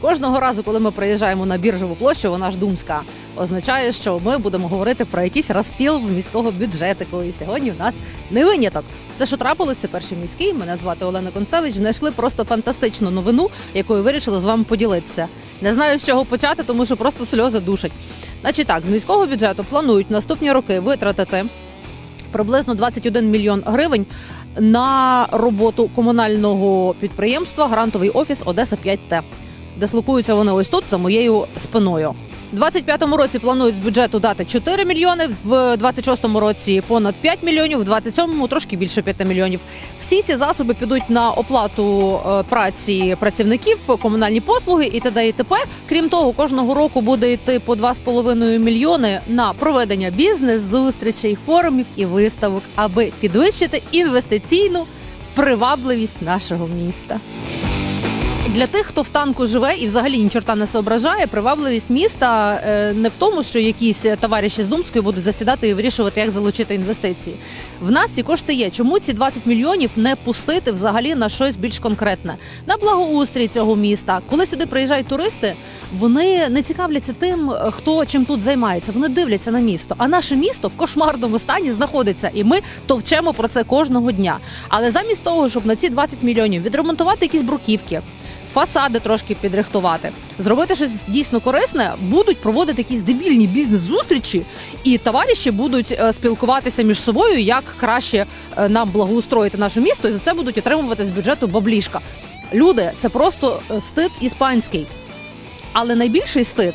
Кожного разу, коли ми приїжджаємо на біржову площу, вона ж думська, означає, що ми будемо говорити про якийсь розпіл з міського бюджетику. І сьогодні в нас не виняток. Це що трапилось, це перший міський. Мене звати Олена Концевич. Знайшли просто фантастичну новину, якою вирішили з вами поділитися. Не знаю з чого почати, тому що просто сльози душать. Значить так, з міського бюджету планують наступні роки витратити приблизно 21 мільйон гривень на роботу комунального підприємства Грантовий офіс Одеса 5Т. Дислокуються вони ось тут за моєю спиною. У 25-му році планують з бюджету дати 4 мільйони, в 26-му році понад 5 мільйонів, в 27-му трошки більше 5 мільйонів. Всі ці засоби підуть на оплату е, праці працівників, комунальні послуги і т.д. і т.п. Крім того, кожного року буде йти по 2,5 мільйони на проведення бізнес-зустрічей, форумів і виставок, аби підвищити інвестиційну привабливість нашого міста. Для тих, хто в танку живе і взагалі ні чорта не соображає, привабливість міста е, не в тому, що якісь товариші з Думської будуть засідати і вирішувати, як залучити інвестиції. В нас ці кошти є. Чому ці 20 мільйонів не пустити взагалі на щось більш конкретне? На благоустрій цього міста. Коли сюди приїжджають туристи, вони не цікавляться тим, хто чим тут займається. Вони дивляться на місто. А наше місто в кошмарному стані знаходиться, і ми товчемо про це кожного дня. Але замість того, щоб на ці 20 мільйонів відремонтувати якісь бруківки, фасади трошки підрихтувати, зробити щось дійсно корисне, будуть проводити якісь дебільні бізнес-зустрічі, і товариші будуть е, спілкуватися між собою, як краще е, нам благоустроїти наше місто, і за це будуть отримувати з бюджету баблішка. Люди, це просто е, стид іспанський. Але найбільший стид,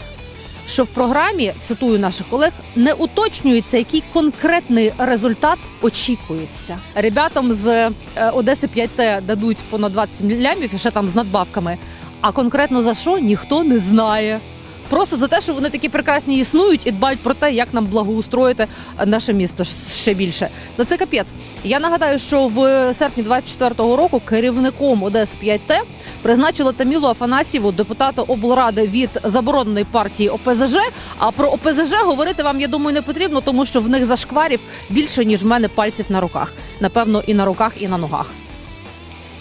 що в програмі, цитую наших колег, не уточнюється, який конкретний результат очікується. Ребятам з е, Одеси 5Т дадуть понад 20 лямів і ще там з надбавками. А конкретно за що ніхто не знає. Просто за те, що вони такі прекрасні існують і дбають про те, як нам благоустроїти е, наше місто ще більше. Ну це капець. Я нагадаю, що в серпні 24-го року керівником Одес 5Т призначили Тамілу Афанасьєву, депутата облради від забороненої партії ОПЗЖ. А про ОПЗЖ говорити вам, я думаю, не потрібно, тому що в них зашкварів більше ніж в мене пальців на руках. Напевно, і на руках, і на ногах.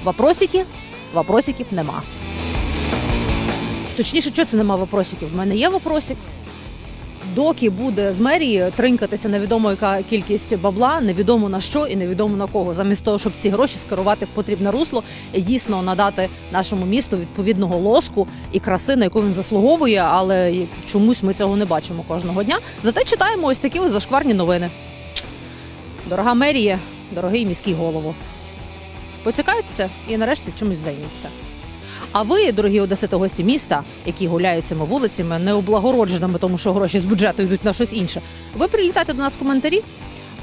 Вопросики? Вопросиків нема. Точніше, що це нема вопросиків? В мене є вопросик. Доки буде з мерії тринькатися невідомо яка кількість бабла, невідомо на що і невідомо на кого, замість того, щоб ці гроші скерувати в потрібне русло і дійсно надати нашому місту відповідного лоску і краси, на яку він заслуговує, але чомусь ми цього не бачимо кожного дня. Зате читаємо ось такі ось зашкварні новини. Дорога мерія, дорогий міський голово. Поцікаються і нарешті чимось займуться. А ви, дорогі одесити гості міста, які гуляють цими вулицями, необлагородженими, тому що гроші з бюджету йдуть на щось інше. Ви прилітайте до нас в коментарі.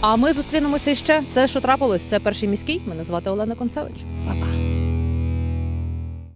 А ми зустрінемося іще. Це що трапилось? Це перший міський. Мене звати Олена Концевич. Па-па.